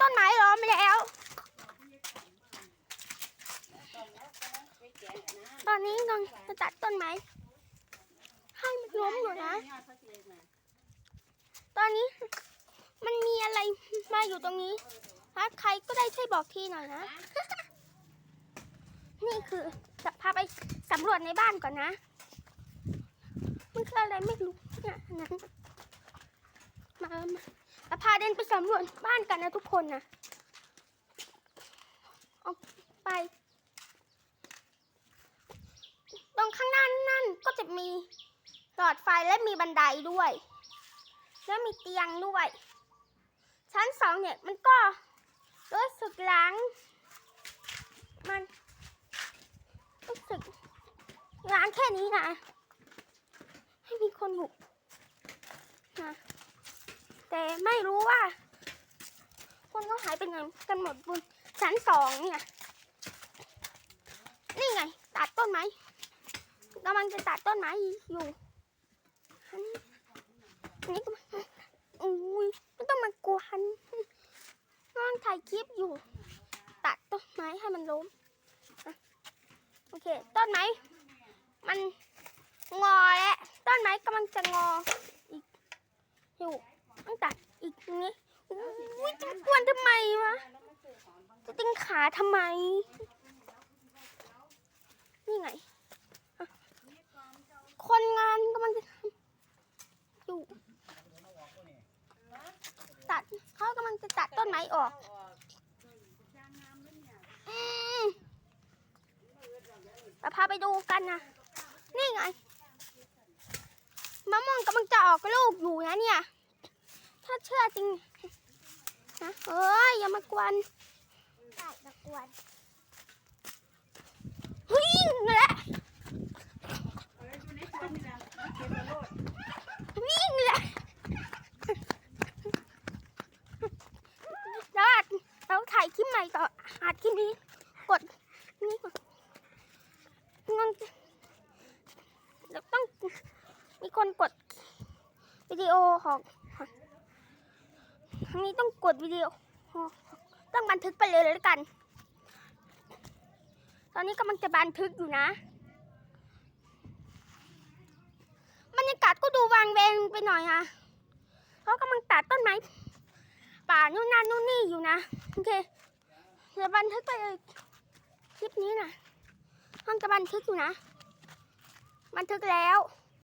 ต้นไม้ล้อมแล้ว ตอนนี้กำลังจะตัดต้นไม้ ให้มันล้มอยู่นะ ตอนนี้มันมีอะไรมาอยู่ตรงนี้ฮะใครก็ได้ช่วยบอกทีหน่อยนะ นี่คือจะพาไปสำรวจในบ้านก่อนนะ มันคืออะไรไม่รู้เนี่ยนั้น พาเดินไปสำรวจบ้านกันนะทุกคนนะเอาไป ตรงข้างหน้านั่นก็จะมีหลอดไฟและมีบันไดด้วย แล้วมีเตียงด้วย ชั้นสองเนี่ยมันก็รู้สึกล้างมันรู้สึกล้างแค่นี้นะ ให้มีคนอยู่นะ แต่ไม่รู้ว่า คนเขาหายไปไหนกันหมดบนชั้นสองเนี่ยนี่ไง ตัดต้นไม้กำลังจะตัดต้นไม้อยู่อันนี้อันนี้ก็อุ้ยไม่ต้องมากวนกำลังถ่ายคลิปอยู่ ตัดต้นไม้ให้มันล้มโอเค ต้นไม้มันงอแล้วต้นไม้กำลังจะงอ ต้องตัดอีกตรงนี้อุ้ยจะกวนทำไมวะจะติงขาทำไม นี่ไง คนงานกำลังจะทำอยู่ตัดเขากำลังจะตัดต้นไม้ออกเราพาไปดูกันนะ นี่ไง มะม่วงกำลังจะออกลูกอยู่นะเนี่ย ถ้าเชื่อจริงนะเอ้ยอย่ามากวนใช่ตะกวนเฮ้ยนั่นแหละวิ่งเลยแล้วอัดแล้วถ่ายคลิปใหม่ต่ออัดคลิปนี้กดนี่ก่อนงั้นแล้วต้องมีคนกดวิดีโอของ ทางนี้ต้องกดวิดีโอ ต้องบันทึกไปเลยแล้วกัน ตอนนี้กำลังจะบันทึกอยู่นะบรรยากาศก็ดูวางเวงไปหน่อยอะเขากำลังตัดต้นไม้ป่านู่นนั่นนู่นนี่อยู่นะ โอเคเดี๋ยวบันทึกไปเลยคลิปนี้นะห้องจะบันทึกอยู่นะ บันทึกแล้ว